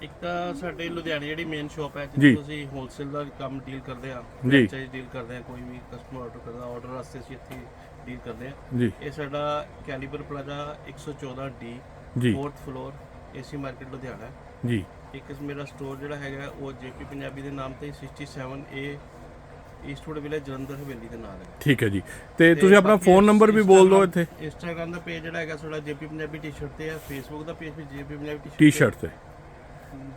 B: ਇੱਕ ਤਾਂ ਸਾਡੇ ਲੁਧਿਆਣੇ ਜਿਹੜੀ ਮੇਨ ਸ਼ਾਪ ਹੈ
A: ਜੀ।
B: ਜਿੱਥੇ ਤੁਸੀਂ ਹੋਲਸੇਲ ਦਾ ਕੰਮ ਡੀਲ ਕਰਦੇ ਆ
A: ਜੀ।
B: ਫਰੈਂਚਾਈਜ਼ ਡੀਲ ਕਰਦੇ ਆ ਕੋਈ ਵੀ ਕਸਟਮਰ ਆਰਡਰ ਕਰਦਾ ਆਰਡਰ ਵਾਸਤੇ ਅਸੀਂ ਇੱਥੇ ਡੀਲ ਕਰਦੇ ਆ।
A: ਜੀ।
B: ਇਹ ਸਾਡਾ Caliber plaza 114 D
A: G.
B: 4th floor AC market Ludhiana ਹੈ।
A: ਜੀ।
B: ਇੱਕ ਮੇਰਾ ਸਟੋਰ ਜਿਹੜਾ ਹੈਗਾ ਉਹ ਜੇਪੀ ਪੰਜਾਬੀ ਦੇ ਨਾਮ ਤੇ 67 ਏ ਈਸਟਵੁੱਡ ਵਿਲੇਜ ਜਲੰਧਰ ਹਵੇਲੀ ਦੇ ਨਾਲ ਹੈ।
A: ਠੀਕ ਹੈ ਜੀ। ਤੇ ਤੁਸੀਂ ਆਪਣਾ ਫੋਨ ਨੰਬਰ ਵੀ ਬੋਲ ਦਿਓ ਇੱਥੇ।
B: ਇੰਸਟਾਗ੍ਰam ਦਾ ਪੇਜ ਜਿਹੜਾ ਹੈਗਾ ਸਾਡਾ ਜੇਪੀ ਪੰਜਾਬੀ ਟੀ-ਸ਼ਰਟ ਤੇ ਹੈ ਫੇਸਬੁੱਕ ਦਾ ਪੇਜ ਵੀ ਜੇਪੀ ਪੰਜਾਬੀ ਟੀ-ਸ਼ਰਟ
A: ਟੀ-ਸ਼ਰਟ ਤੇ।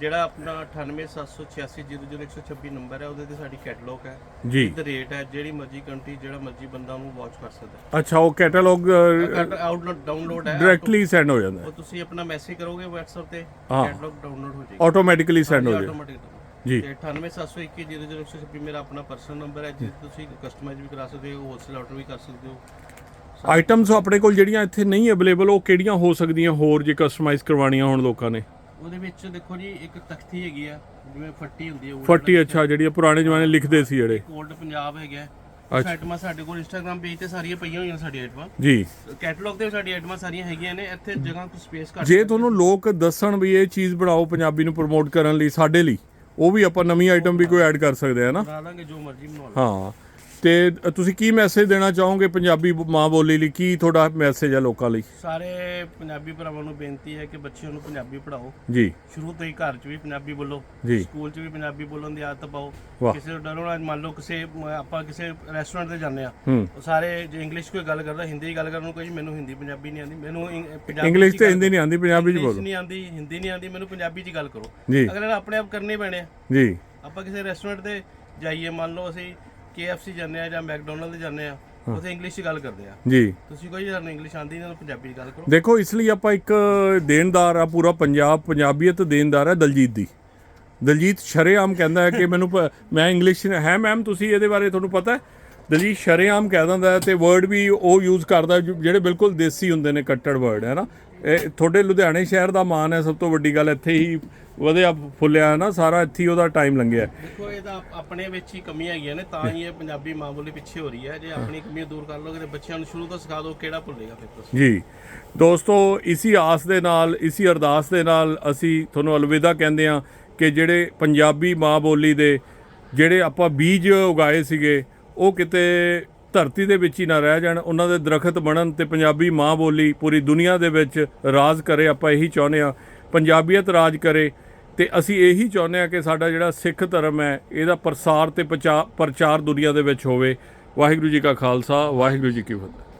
B: ਜਿਹੜਾ ਆਪਣਾ 9878800126 ਨੰਬਰ ਹੈ ਉਹਦੇ ਤੇ ਸਾਡੀ ਕੈਟਲੌਗ ਹੈ।
A: ਜੀ।
B: ਤੇ ਰੇਟ ਹੈ ਜਿਹੜੀ ਮਰਜ਼ੀ ਕੰਟਰੀ ਜਿਹੜਾ ਮਰਜ਼ੀ ਬੰਦਾ ਉਹਨੂੰ ਵਾਚ ਕਰ ਸਕਦਾ
A: ਅੱਛਾ ਉਹ ਕੈਟਾਲੌਗ
B: ਹੈ ਆਊਟਲੋਡ ਡਾਊਨਲੋਡ ਹੈ
A: ਡਾਇਰੈਕਟਲੀ ਸੈਂਡ ਹੋ ਜਾਂਦਾ
B: ਉਹ ਤੁਸੀਂ ਆਪਣਾ ਮੈਸੇਜ ਕਰੋਗੇ WhatsApp ਤੇ
A: ਹਾਂ।
B: ਕੈਟਲੌਗ ਡਾਊਨਲੋਡ ਹੋ ਜਾਏਗਾ।
A: ਆਟੋਮੈਟਿਕਲੀ ਸੈਂਡ ਹੋ
B: ਆਟੋਮੈਟਿਕ
A: ਜੀ।
B: ਤੇ 9872100126 ਮੇਰਾ ਆਪਣਾ ਪਰਸਨਲ ਨੰਬਰ ਹੈ ਜਿਸ ਤੁਸੀਂ ਕਸਟਮਾਈਜ਼ ਵੀ ਕਰਾ ਸਕਦੇ ਹੋ ਹੋਲਸੇਲ ਆਰਡਰ ਵੀ ਕਰ ਸਕਦੇ ਹੋ।
A: ਆਈਟਮਸ ਆਪਣੇ ਕੋਲ ਜਿਹੜੀਆਂ ਇੱਥੇ ਨਹੀਂ ਅਵੇਲੇਬਲ ਉਹ ਕਿਹੜੀਆਂ ਹੋ ਸਕਦੀਆਂ ਹੋਰ ਜੇ ਕਸਟਮਾਈਜ਼ ਕਰਵਾਉਣੀਆਂ ਹੋਣ ਲੋਕਾਂ ਨੇ?
B: ਉਹਦੇ ਵਿੱਚ ਦੇਖੋ ਜੀ ਇੱਕ ਤਖਤੀ ਹੈਗੀ ਆ ਜਿਵੇਂ ਫੱਟੀ ਹੁੰਦੀ ਹੈ
A: ਫੱਟੀ ਅੱਛਾ ਜਿਹੜੀਆਂ ਪੁਰਾਣੇ ਜ਼ਮਾਨੇ ਲਿਖਦੇ ਸੀ ਜਿਹੜੇ।
B: 올ਡ ਪੰਜਾਬ ਹੈਗਾ
A: ਅੱਛਾ।
B: ਆਈਟਮਾਂ ਸਾਡੇ ਕੋਲ ਇੰਸਟਾਗ੍ਰam ਪੇਜ ਤੇ ਸਾਰੀਆਂ ਪਈਆਂ ਹੋਈਆਂ ਸਾਡੀਆਂ ਆਈਟਮਾਂ
A: ਜੀ।
B: ਕੈਟਲੌਗ ਤੇ ਵੀ ਸਾਡੀਆਂ ਆਈਟਮਾਂ ਸਾਰੀਆਂ ਹੈਗੀਆਂ ਨੇ ਇੱਥੇ ਜਗ੍ਹਾ ਕੁ ਸਪੇਸ ਘੱਟ
A: ਜੇ ਤੁਹਾਨੂੰ ਲੋਕ ਦੱਸਣ ਵੀ ਇਹ ਚੀਜ਼ ਬਣਾਓ ਪੰਜਾਬੀ ਨੂੰ ਪ੍ਰਮੋਟ ਕਰਨ ਲਈ ਸਾਡੇ ਲਈ ਉਹ ਵੀ ਆਪਾਂ ਨਵੀਂ ਆਈਟਮ ਵੀ ਕੋਈ ਐਡ ਕਰ ਸਕਦੇ ਆ ਨਾ।
B: ਬਣਾ ਦਾਂਗੇ ਜੋ ਮਰਜ਼ੀ ਬਣਾ
A: ਹਾਂ। ਤੇ ਤੁਸੀਂ ਕੀ ਮੈਸੇਜ ਦੇਣਾ ਚਾਹੋਗੇ ਪੰਜਾਬੀ ਮਾਂ ਬੋਲੀ ਲਈ? ਕੀ ਤੁਹਾਡਾ ਮੈਸੇਜ ਹੈ ਲੋਕਾਂ ਲਈ?
B: ਸਾਰੇ ਪੰਜਾਬੀ ਭਰਾਵਾਂ ਨੂੰ ਬੇਨਤੀ ਹੈ ਕਿ ਬੱਚਿਆਂ ਨੂੰ ਪੰਜਾਬੀ ਪੜ੍ਹਾਓ।
A: ਜੀ।
B: ਸ਼ੁਰੂ ਤੋਂ ਹੀ ਘਰ 'ਚ ਵੀ ਪੰਜਾਬੀ ਬੋਲੋ।
A: ਜੀ।
B: ਸਕੂਲ 'ਚ ਵੀ ਪੰਜਾਬੀ ਬੋਲਣ ਦੀ ਆਦਤ ਪਾਓ। ਕਿਸੇ ਨੂੰ ਡਰੋ ਨਾ ਮੰਨ ਲਓ ਕਿਸੇ ਆਪਾਂ ਕਿਸੇ ਰੈਸਟੋਰੈਂਟ ਤੇ ਜਾਂਦੇ ਆ ਉਹ ਸਾਰੇ ਜੇ ਇੰਗਲਿਸ਼ ਕੋਈ ਗੱਲ ਕਰਦਾ ਹਿੰਦੀ ਗੱਲ ਕਰਨ ਨੂੰ ਕੋਈ ਮੈਨੂੰ ਹਿੰਦੀ ਪੰਜਾਬੀ ਨਹੀਂ ਆਉਂਦੀ। ਮੈਨੂੰ ਪੰਜਾਬੀ
A: ਇੰਗਲਿਸ਼ ਤੇ ਹਿੰਦੀ ਨਹੀਂ ਆਉਂਦੀ ਪੰਜਾਬੀ ਚ ਬੋਲੋ।
B: ਨਹੀਂ ਆਉਂਦੀ ਹਿੰਦੀ ਨਹੀਂ ਆਉਂਦੀ ਮੈਨੂੰ ਪੰਜਾਬੀ 'ਚ ਗੱਲ ਕਰੋ। ਅਗਲੇ ਆਪਣੇ ਆਪ ਕਰਨੇ ਪੈਣੇ ਆ।
A: ਜੀ।
B: ਆਪਾਂ ਕਿਸੇ ਰੈਸਟੋਰੈਂਟ ਤੇ ਜਾਈਏ ਮੰਨ ਲਓ ਅਸੀਂ KFC ਜਾਂਦੇ ਆ ਜਾਂ ਮੈਕਡੋਨਲਡ ਜਾਂਦੇ ਆ ਉੱਥੇ ਇੰਗਲਿਸ਼ 'ਚ ਗੱਲ ਕਰਦੇ ਆ।
A: ਜੀ।
B: ਤੁਸੀਂ ਕੋਈ ਤੁਹਾਨੂੰ ਇੰਗਲਿਸ਼ ਆਉਂਦੀ ਨਹੀਂ ਤਾਂ ਪੰਜਾਬੀ 'ਚ ਗੱਲ ਕਰੋ।
A: ਦੇਖੋ ਇਸ ਲਈ ਆਪਾਂ ਇੱਕ ਦੇਣਦਾਰ ਆ ਪੂਰਾ ਪੰਜਾਬ ਪੰਜਾਬੀਅਤ ਦੇਣਦਾਰ ਹੈ ਦਲਜੀਤ ਦੀ। ਦਲਜੀਤ ਸ਼ਰੇਆਮ ਕਹਿੰਦਾ ਹੈ ਕਿ ਮੈਨੂੰ ਮੈਂ ਇੰਗਲਿਸ਼ ਹੈ ਮੈਮ ਤੁਸੀਂ ਇਹਦੇ ਬਾਰੇ ਤੁਹਾਨੂੰ ਪਤਾ ਹੈ? ਦਲਜੀਤ ਸ਼ਰੇਆਮ ਕਹਿ ਦਿੰਦਾ ਤੇ ਵਰਡ ਵੀ ਉਹ ਯੂਜ਼ ਕਰਦਾ ਜਿਹੜੇ ਬਿਲਕੁਲ ਦੇਸੀ ਹੁੰਦੇ ਨੇ ਕੱਟੜ ਵਰਡ ਹੈ ਨਾ? ਇਹ ਤੁਹਾਡੇ ਲੁਧਿਆਣੇ ਸ਼ਹਿਰ ਦਾ ਮਾਣ ਹੈ ਸਭ ਤੋਂ ਵੱਡੀ ਗੱਲ ਇੱਥੇ ਹੀ ਵਧਿਆ ਫੁੱਲਿਆ ਹੈ ਨਾ ਸਾਰਾ ਇੱਥੇ ਉਹਦਾ ਟਾਈਮ ਲੰਘਿਆ।
B: ਦੇਖੋ ਇਹ ਤਾਂ ਆਪ- ਆਪਣੇ ਵਿੱਚ ਹੀ ਕਮੀਆਂ ਹੈਗੀਆਂ ਨੇ ਤਾਂ ਹੀ ਇਹ ਪੰਜਾਬੀ ਮਾਂ ਬੋਲੀ ਪਿੱਛੇ ਹੋ ਰਹੀ ਹੈ। ਜੇ ਆਪਣੀ ਕਮੀਆਂ ਦੂਰ ਕਰ ਲੋਗੇ ਤੇ ਬੱਚਿਆਂ ਨੂੰ ਸ਼ੁਰੂ ਤੋਂ ਸਿਖਾ ਦਿਓ ਕਿਹੜਾ ਭੁੱਲੇਗਾ ਫਿਰ ਤੁਸੀਂ।
A: ਜੀ। ਦੋਸਤੋ ਇਸੀ ਆਸ ਦੇ ਨਾਲ ਇਸੀ ਅਰਦਾਸ ਦੇ ਨਾਲ ਅਸੀਂ ਤੁਹਾਨੂੰ ਅਲਵਿਦਾ ਕਹਿੰਦੇ ਹਾਂ ਕਿ ਜਿਹੜੇ ਪੰਜਾਬੀ ਮਾਂ ਬੋਲੀ ਦੇ ਜਿਹੜੇ ਆਪਾਂ ਬੀਜ ਉਗਾਏ ਸੀਗੇ ਉਹ ਕਿਤੇ ਧਰਤੀ ਦੇ ਵਿੱਚ ਹੀ ਨਾ ਰਹਿ ਜਾਣ, ਉਹਨਾਂ ਦੇ ਦਰਖਤ ਬਣਨ ਤੇ ਪੰਜਾਬੀ ਮਾਂ ਬੋਲੀ ਪੂਰੀ ਦੁਨੀਆ ਦੇ ਵਿੱਚ ਰਾਜ ਕਰੇ, ਆਪਾਂ ਇਹੀ ਚਾਹੁੰਦੇ ਹਾਂ, ਪੰਜਾਬੀਅਤ ਰਾਜ ਕਰੇ। ਤੇ ਅਸੀਂ ਇਹੀ ਚਾਹੁੰਦੇ ਹਾਂ ਕਿ ਸਾਡਾ ਜਿਹੜਾ ਸਿੱਖ ਧਰਮ ਹੈ, ਇਹਦਾ ਪ੍ਰਸਾਰ ਤੇ ਪਚਾ- ਪ੍ਰਚਾਰ ਦੁਨੀਆ ਦੇ ਵਿੱਚ ਹੋਵੇ। ਵਾਹਿਗੁਰੂ ਜੀ ਕਾ ਖਾਲਸਾ, ਵਾਹਿਗੁਰੂ ਜੀ ਕੀ ਫਤਿਹ।